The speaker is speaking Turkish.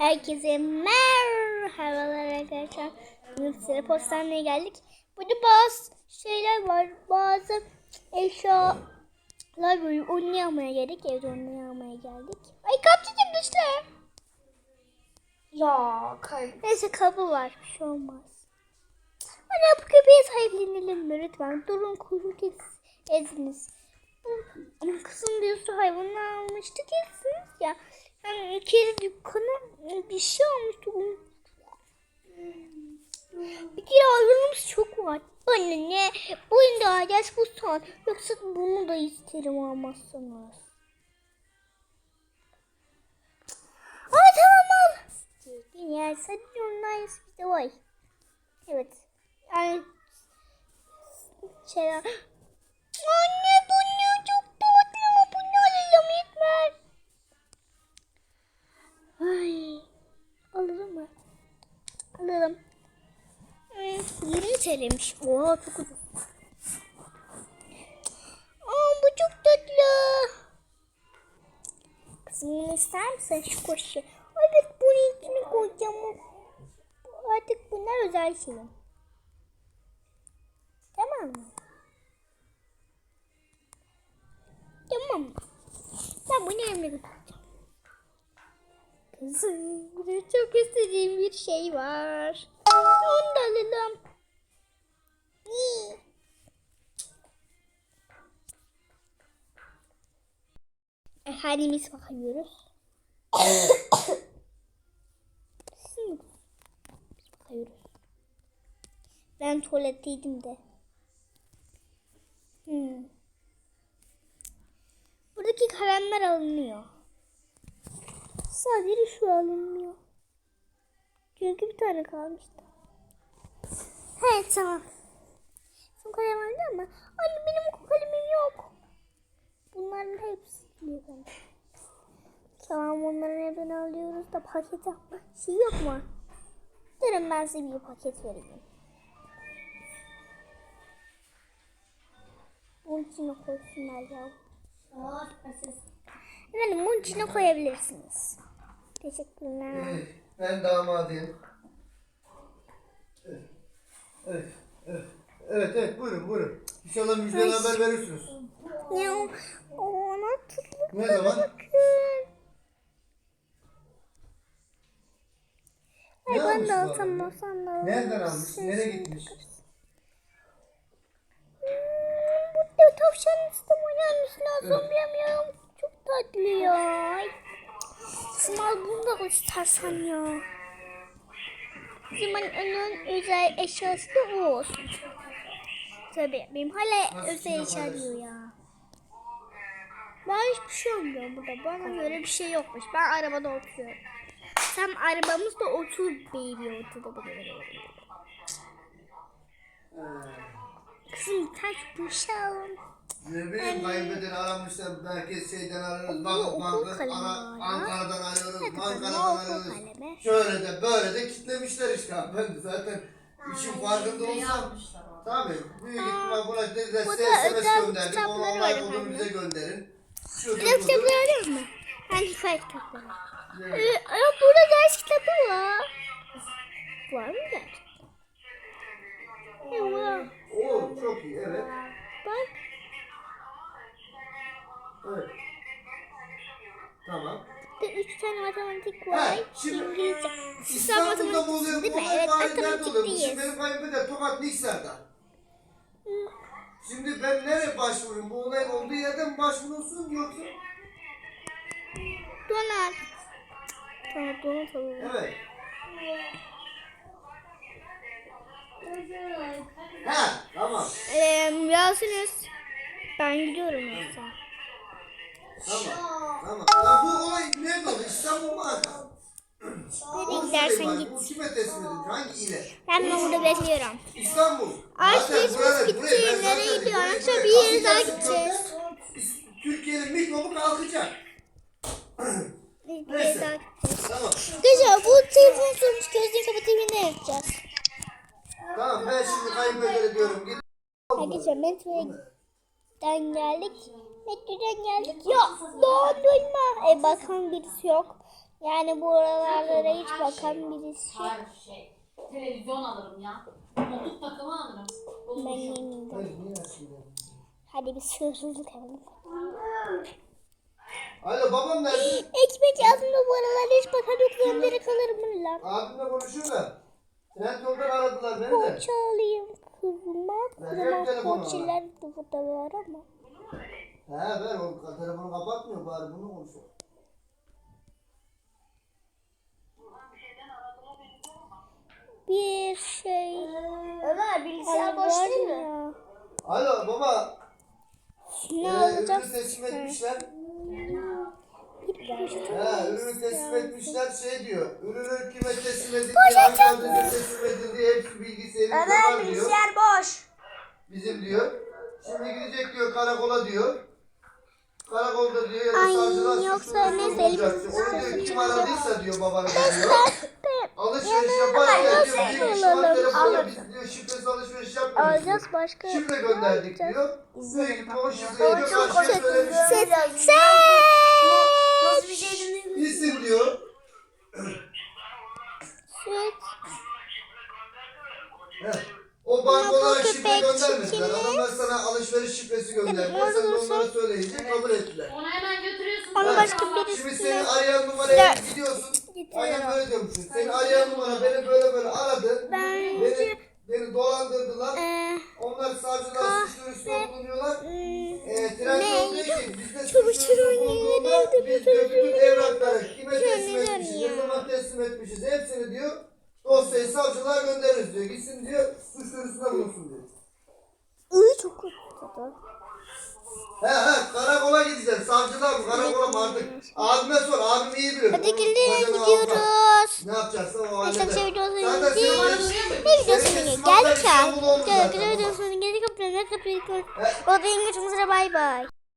Herkese merhabalar arkadaşlar. Bugün sıra postaneye geldik. Burada bazı şeyler var. Bazı eşyalar böyle oynayamaya geldik. Evde oynayamaya geldik. Ay kapçacım düştü. Ya kay. Neyse kabı var. Bir şey olmaz. Anne bu köpeğe sahiplenelim mi lütfen? Durun kuyruk ez- eziniz. Kızım bir hayvanı almıştık eziniz ya. Yani bir kere dükkana bir şey almıştık. Bir kere hayvanımız çok var. Anne ne? Bunu da alacağız bu son. Yoksa bunu da isterim almazsanız. Aa tamam al. Yani sadece onlar bizde var. Evet. Yani şey Anne TL'miş. Oha çok ucuz. Aa bu çok tatlı. Kızım bunu ister misin şu koşu? Evet bunun içine koyacağım. Artık bunlar özel şeyim. Tamam mı? Tamam? Ben bunu götüreceğim. Kızım çok istediğim bir şey var. Onu da alalım. E, halimiz bakıyoruz. Bakıyoruz. Ben tuvaletteydim de. Hmm. Buradaki kalemler alınıyor. Sadece şu alınmıyor. Çünkü bir tane kalmıştı. He tamam. Kalem vardı ama anne benim o kalemim yok. Bunların hepsi bence. Tamam onların hepsini alıyoruz da paket yapma şey yok mu? Durun ben size bir paket vereyim. Bunun içine koysunlar ya. Efendim bunun içine koyabilirsiniz. Teşekkürler. Ben damadıyım. Evet, evet, evet, evet, evet buyurun, buyurun. İnşallah müjdeli haber verirsiniz. O ona Ne zaman? bakın. Ay Ne ben de alsam adam? alsam da Nereden almış? Nereye gitmiş? Hmm, Burada tavşan istemeyen üstüne alsam bilmiyorum. Çok tatlı ya. Ay. Sınav bunu da göstersen ya. O zaman onun özel eşyası da o olsun. Tabii benim hala Nasıl özel diyor ya. Ben hiçbir şey olmuyor burada. Bana göre bir şey yokmuş. Ben arabada oturuyorum. Sen arabamızda otur baby otur. Kızım taş boşalın. Ne bileyim kayınbeden aramışlar, merkez şeyden arıyoruz, Bu bank, okul bank, kalemi ana, var. Ankara'dan arıyoruz, Evet, Ankara'dan arıyoruz. Şöyle de böyle de kitlemişler işte. Ben de zaten işin farkında olsam. Tabii. Büyük ihtimal buna de, de bu da SMS özel gönderdik. kitapları Ona var bulun efendim. bize gönderin. Kitap budur. kitapları arıyor musun? Hani hikaye kitapları. Evet. Ee, ama burada ders kitabı var. Var mı gerçekten? Evet. Oo çok iyi evet. Bak. Evet. Tamam. Burada üç tane matematik var. şimdi İngilizce. Sen İstanbul'da mı oluyor? değil mi? Bu Evet olay nerede matematik oluyor? Şimdi değil. benim kayınpeder Tokat Niksar'da. Şimdi ben nereye başvurayım? Bu olayın olduğu yerden başvurulsun yoksa? Donat. Tamam donat alalım. Evet. Ha tamam. Ee, yazsınız. Ben gidiyorum yoksa. Tamam. Tamam. Ya bu olay nerede oldu? İstanbul mu Ankara? Nereye Onu gidersen sorayım git. bari. Edildi? Hangi ile? Ben de burada bekliyorum. İstanbul. Zaten biz gideceğiz. Nereye gidiyoruz? Sonra bir yere daha gideceğiz. Türkiye'nin mikrobu kalkacak. Neyse. Tamam. Arkadaşlar bu telefon sormuş gözünü kapatayım ne yapacağız? Tamam ben şimdi kayınpedere diyorum. Git. Arkadaşlar metrodan geldik. Metrodan geldik. Yok dondurma. E bakan birisi yok. Yani buralarda hiç bakan birisi yok. Hayır şey. Televizyon alırım ya. Motuk takımı alırım. Olur. Ben niye açmıyor? Hadi bir sığırsızlık yapalım. Alo babam nerede? Ekmek aslında bu aralarda hiç bakan yok. Direkt alırım bunu lan. Abimle konuşuyor da. Trend yoldan aradılar beni de. Poğaça alayım kızıma. Kızıma poğaçalar da burada var ama. He ver o telefonu kapatmıyor bari bunu konuşuyor. Bir şey. Ömer bilgisayar boş değil mi? Alo baba. Ne Ee, alacağız? ürünü teslim etmişler. He ürünü teslim etmişler şey diyor. Ürünü kime teslim edildi, hangi adrese teslim edildi hepsi elimizde Ömer var diyor. bilgisayar boş. Bizim diyor. Şimdi gidecek diyor karakola diyor. Karakolda diyor ya da Ay, savcılar yoksa elimizde Onu diyor kim aradıysa diyor babanı diyor. Alışveriş yaparken Alalım. biz diyor şifresiz alışveriş yapmıyoruz alacağız başka. Şifre gönderdik diyor. Sürekli o şifreyi karşıya kötü. söylemiş. Sen, Nasıl bir şey? İsim diyor. Süt. O bankalara Köpek şifre göndermediler. Adamlar sana alışveriş şifresi gönderdiler. Sen de onlara söyleyince kabul ettiler. Onu hemen götürüyorsun. Onu başka Şimdi birisine seni arayan numaraya Ya. gidiyorsun. Aynen böyle diyormuşsun. Seni arayan numara beni böyle böyle aradı. Bence- Beni, beni dolandırdılar. Ee, Onlar savcılar suç duyurusunda bulunuyorlar. hmm, Ee, tren yolu diyor ki bizde suç Çabuk duyurusu çabuk bulunduğunda biz çocuk? bütün evrakları kime teslim etmişiz, ne zaman teslim etmişiz hepsini diyor dosyayı savcılığa göndeririz diyor. Gitsin diyor suç duyurusunda bulunsun diyor. ıı, çok kötü. tadı. He he karakola gideceğiz. Mı artık? Abime sor. Abim iyi bilir. Hadi almaz. gidiyoruz. Ne yapacaksa o Arkadaşlar halleder. videosu Zaten izleyin. senin- Ne videosu senin izleyin? smartphone Geldik ya. İstanbul olmuş Gel zaten. videosu izleyin. Geldik kapıya. Ne kapıyı? O da İngilizce bay bay.